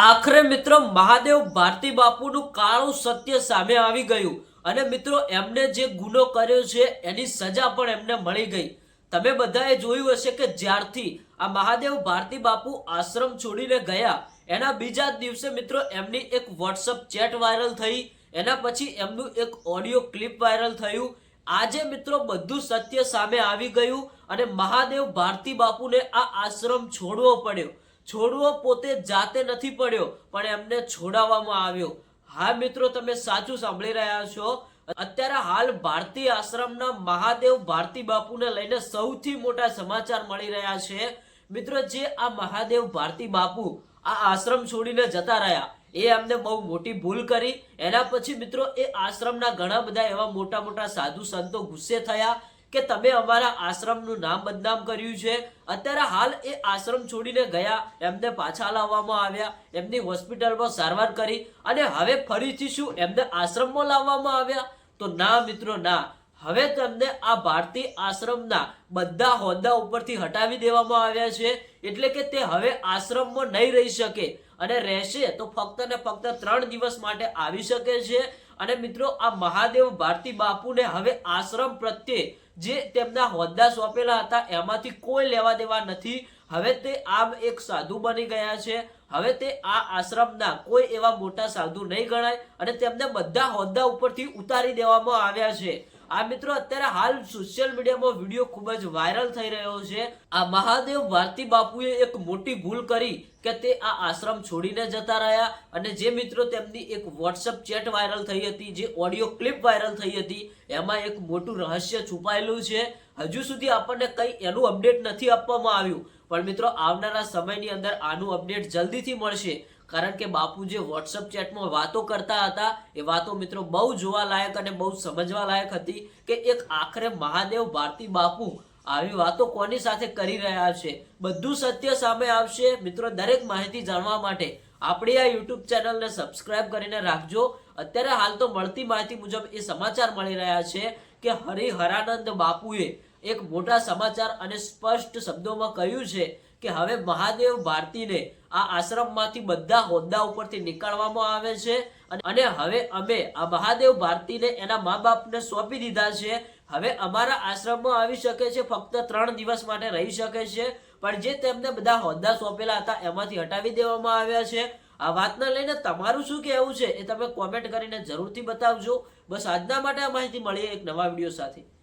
આખરે મિત્રો મહાદેવ ભારતી બાપુનું કાળું સત્ય સામે આવી ગયું. અને મિત્રો એમને જે ગુનો કર્યો છે, એની સજા પણ એમને મળી ગઈ. તમે બધાએ જોયું હશે કે જ્યારથી આ મહાદેવ ભારતી બાપુ આશ્રમ છોડીને ગયા, એના બીજા દિવસે મિત્રો એમની એક વોટ્સઅપ ચેટ વાયરલ થઈ, એના પછી એમનું એક ઓડિયો ક્લિપ વાયરલ થયું. આજે મિત્રો બધું સત્ય સામે આવી ગયું અને મહાદેવ ભારતી બાપુને આ આશ્રમ છોડવો પડ્યો. છોડવો પોતે જાતે નથી પડ્યો, પણ એમને છોડાવવામાં આવ્યો. હા મિત્રો, તમે સાચું સાંભળી રહ્યા છો. અત્યારે હાલ ભારતી આશ્રમના મહાદેવ ભારતી બાપુને લઈને સૌથી મોટા સમાચાર મળી રહ્યા છે. મિત્રો, જે આ મહાદેવ ભારતી બાપુ આ આશ્રમ છોડીને જતા રહ્યા, એ એમને બહુ મોટી ભૂલ કરી. એના પછી મિત્રો, એ આશ્રમના ઘણા બધા એવા મોટા મોટા સાધુ સંતો ગુસ્સે થયા. કે તમે અમારા આશ્રમનું નામ બદનામ કર્યું છે. અત્યારે હાલ એ આશ્રમ છોડીને ગયા. એમને પાછા લાવવામાં આવ્યા. એમની હોસ્પિટલમાં સારવાર કરી અને હવે ફરીથી શું? એમને આશ્રમમાં લાવવામાં આવ્યા? તો ના મિત્રો, ના. હવે તેમને આ ભારતીય આશ્રમના બધા હોદ્દા ઉપરથી હટાવી દેવામાં આવ્યા છે. એટલે કે તે હવે આશ્રમમાં નહીં રહી શકે. અને રહેશે તો ફક્ત ને ફક્ત ત્રણ દિવસ માટે આવી શકે છે. અને મિત્રો, આ મહાદેવ ભારતી બાપુને હવે આશ્રમ પ્રત્યે જે તેમના હોદ્દા સોંપેલા હતા, એમાંથી કોઈ લેવા દેવા નથી. હવે તે આમ એક સાધુ બની ગયા છે. હવે તે આ આશ્રમના કોઈ એવા મોટા સાધુ નહીં ગણાય અને તેમને બધા હોદ્દા ઉપરથી ઉતારી દેવામાં આવ્યા છે. આ મિત્રો અત્યારે હાલ સોશિયલ મીડિયામાં વીડિયો ખૂબ જ વાયરલ થઈ રહ્યો છે. આ મહાદેવ ભારતી બાપુએ એક મોટી ભૂલ કરી કે તે આ આશ્રમ છોડીને જતા રહ્યા અને જે મિત્રો તેમની એક વોટ્સઅપ ચેટ વાયરલ થઈ હતી, જે ઓડિયો ક્લિપ વાયરલ થઈ હતી, એમાં એક મોટું રહસ્ય છુપાયેલું છે. હજુ સુધી આપણને કંઈ એનું અપડેટ નથી આપવામાં આવ્યું. પણ મિત્રો, આવનારા સમયની અંદર આનું અપડેટ જલ્દીથી મળશે. કારણ કે બાપુ જે વોટ્સઅપ ચેટમાં વાતો કરતા હતા, એ વાતો મિત્રો બહુ જોવા લાયક અને બહુ સમજવા લાયક હતી કે એક આખરે મહાદેવ ભારતી બાપુ આવી વાતો કોની સાથે કરી રહ્યા છે? બધું સત્ય સામે આવશે મિત્રો દરેક માહિતી જાણવા માટે. આપણી આ યુટ્યુબ ચેનલને સબસ્ક્રાઇબ કરીને રાખજો. અત્યારે હાલ તો મળતી માહિતી મુજબ એ સમાચાર મળી રહ્યા છે. કે હરિહરાનંદ બાપુએ એક મોટા સમાચાર અને સ્પષ્ટ શબ્દોમાં કહ્યું છે કે હવે મહાદેવ ભારતીને આ આશ્રમમાંથી બધા હોદ્દા ઉપરથી નીકાળવામાં આવે છે અને- હવે અમે આ મહાદેવ ભારતીને એના મા બાપને સોંપી દીધા છે. હવે અમારા આશ્રમમાં આવી શકે છે, ફક્ત ત્રણ દિવસ માટે રહી શકે છે. પણ જે તેમને બધા હોદ્દા સોંપેલા હતા, એમાંથી હટાવી દેવામાં આવ્યા છે. આ વાતને લઈને તમારું શું કહેવું છે એ તમે કોમેન્ટ કરીને જરૂરથી બતાવજો. બસ આજના માટે આ માહિતી મળીએ એક નવા વીડિયો સાથે.